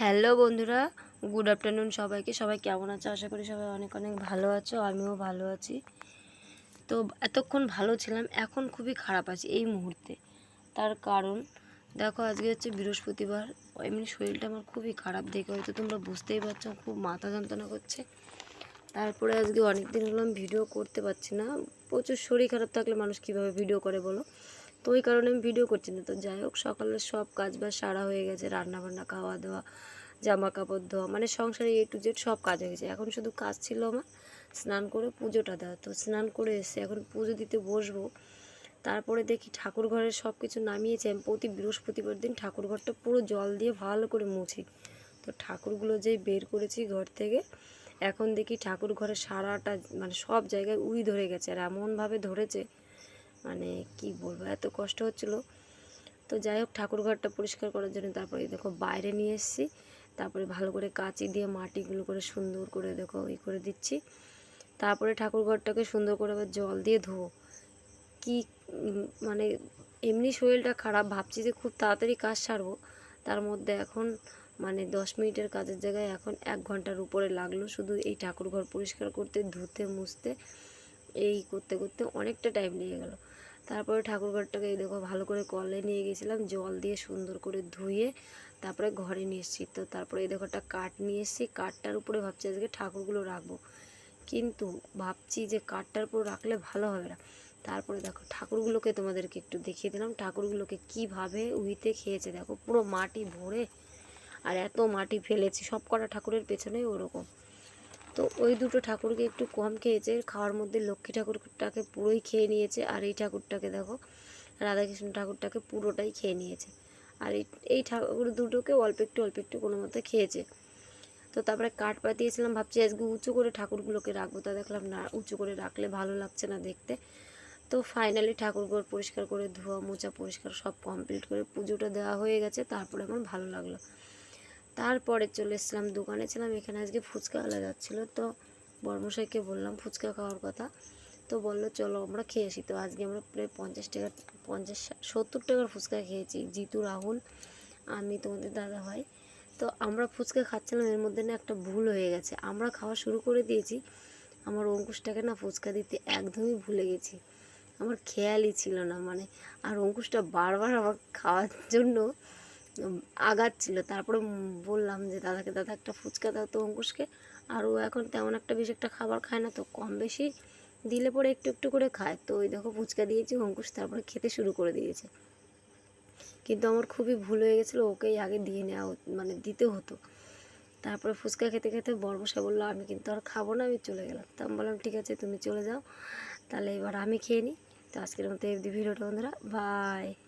Hello বন্ধুরা good afternoon সবাইকে। সবাই কেমন আছো? আশা করি সবাই অনেক অনেক ভালো আছো, আমিও ভালো আছি। তো এতক্ষণ ভালো ছিলাম, এখন খুবই খারাপ আছি এই মুহূর্তে। তার কারণ, দেখো আজকে হচ্ছে বৃহস্পতিবার এমনি শরীরটা আমার খুবই খারাপ দেখে হয়তো তোমরা বুঝতেই পারছ, খুব মাথা যন্ত্রণা করছে। তারপরে আজকে অনেক দিন হলো আমি ভিডিও করতে পারছি না। প্রচুর শরীর খারাপ থাকলে মানুষ কীভাবে ভিডিও করে বলো? তো ওই কারণে আমি ভিডিও করছি না। তো যাই হোক, সকালে সব কাজ বাজ সারা হয়ে গেছে রান্না বান্না খাওয়া দাওয়া জামা কাপড় ধোয়া মানে সংসারে এ টু জেড সব কাজ হয়ে গেছে। এখন শুধু কাজ ছিল আমার স্নান করে পুজোটা দেওয়া। তো স্নান করে এসে এখন পুজো দিতে বসবো। তারপরে দেখি ঠাকুর ঘরের সব কিছু নামিয়েছে। আমি প্রতি বৃহস্পতিবার দিন ঠাকুর ঘরটা পুরো জল দিয়ে ভালো করে মুছি। তো ঠাকুরগুলো যেই বের করেছি ঘর থেকে, এখন দেখি ঠাকুর ঘরে সারাটা মানে সব জায়গায় উই ধরে গেছে। আর এমনভাবে ধরেছে মানে কি বলব, এত কষ্ট হচ্ছিল। তো যাই হোক, ঠাকুর ঘরটা পরিষ্কার করার জন্য তারপরে দেখো বাইরে নিয়ে এসেছি। তারপরে ভালো করে কাঁচি দিয়ে মাটিগুলো করে সুন্দর করে দেখো ই করে দিচ্ছি। তারপরে ঠাকুর ঘরটাকে সুন্দর করে আবার জল দিয়ে ধোবো। কি মানে এমনি শরীরটা খারাপ, ভাবছি যে খুব তাড়াতাড়ি কাজ সারবো। তার মধ্যে এখন মানে দশ মিনিটের কাজের জায়গায় এখন এক ঘণ্টার উপরে লাগল। শুধু এই ঠাকুর ঘর পরিষ্কার করতে, ধুতে, মুছতে, এই করতে করতে অনেকটা টাইম লেগে গেল। তারপরে ঠাকুর ঘরটাকে এই দেখো ভালো করে কলে নিয়ে গেছিলাম, জল দিয়ে সুন্দর করে ধুয়ে তারপরে ঘরে নিয়ে এসেছি। তো তারপরে এই দেখো একটা কাঠ নিয়ে এসেছি, কাঠটার উপরে ভাবছি আজকে ঠাকুরগুলো রাখব। কিন্তু ভাবছি যে কাঠটার উপর রাখলে ভালো হবে না। তারপরে দেখো ঠাকুরগুলোকে তোমাদেরকে একটু দেখিয়ে দিলাম, ঠাকুরগুলোকে কীভাবে উইতে খেয়েছে দেখো, পুরো মাটি ভরে আর এত মাটি ফেলেছি সব কটা ঠাকুরের পেছনে ওরকম। তো ওই দুটো ঠাকুরকে একটু কম খেয়েছে। খাওয়ার মধ্যে লক্ষ্মী ঠাকুরটাকে পুরোই খেয়ে নিয়েছে আর এই ঠাকুরটাকে দেখো, রাধাকৃষ্ণ ঠাকুরটাকে পুরোটাই খেয়ে নিয়েছে। আর এই এই ঠাকুর দুটোকে অল্প একটু অল্প একটু কোনো মতো খেয়েছে। তো তারপরে কাঠ পাতিয়েছিলাম, ভাবছি আজকে উঁচু করে ঠাকুরগুলোকে রাখব। তা দেখলাম না, উঁচু করে রাখলে ভালো লাগছে না দেখতে। তো ফাইনালি ঠাকুরঘর পরিষ্কার করে, ধোয়া মোছা পরিষ্কার সব কমপ্লিট করে পুজোটা দেওয়া হয়ে গেছে। তারপরে আমার ভালো লাগল। তারপরে চলে এসেছিলাম দোকানে, ছিলাম এখানে আজকে ফুচকা আলা যাচ্ছিল। তো বর্মশাইকে বললাম ফুচকা খাওয়ার কথা। তো বলল, চলো আমরা খেয়ে আসি। তো আজকে আমরা প্রায় পঞ্চাশ টাকা, পঞ্চাশ, সত্তর টাকার ফুচকা খেয়েছি। জিতু, রাহুল, আমি, তোমাদের দাদা ভাই। তো আমরা ফুচকা খাচ্ছিলাম, এর মধ্যে না একটা ভুল হয়ে গেছে। আমরা খাওয়া শুরু করে দিয়েছি। আমার অঙ্কুশটাকে না ফুচকা দিতে একদমই ভুলে গেছি। আমার খেয়ালই ছিল না মানে। আর অঙ্কুশটা বারবার আমার খাওয়ার জন্য আগাচ্ছিল। তারপরে বললাম যে, দাদাকে, দাদা, একটা ফুচকা দাও তো অঙ্কুশকে। আর ও এখন তেমন একটা বেশি একটা খাবার খায় না, তো কম বেশি দিলে পরে একটু একটু করে খায়। তো ওই দেখো ফুচকা দিয়েছি, অঙ্কুশ তারপরে খেতে শুরু করে দিয়েছে। কিন্তু আমার খুবই ভুল হয়ে গেছিল, ওকেই আগে দিয়ে নেওয়া মানে দিতে হতো। তারপরে ফুচকা খেতে খেতে বর্মশা বলল, আমি কিন্তু আর খাব না, আমি চলে গেলাম। তো আমি বললাম, ঠিক আছে, তুমি চলে যাও, তাহলে এবার আমি খেয়ে নিই। তো আজকের মতো এই ভিডিওটা, বন্ধুরা। বাই।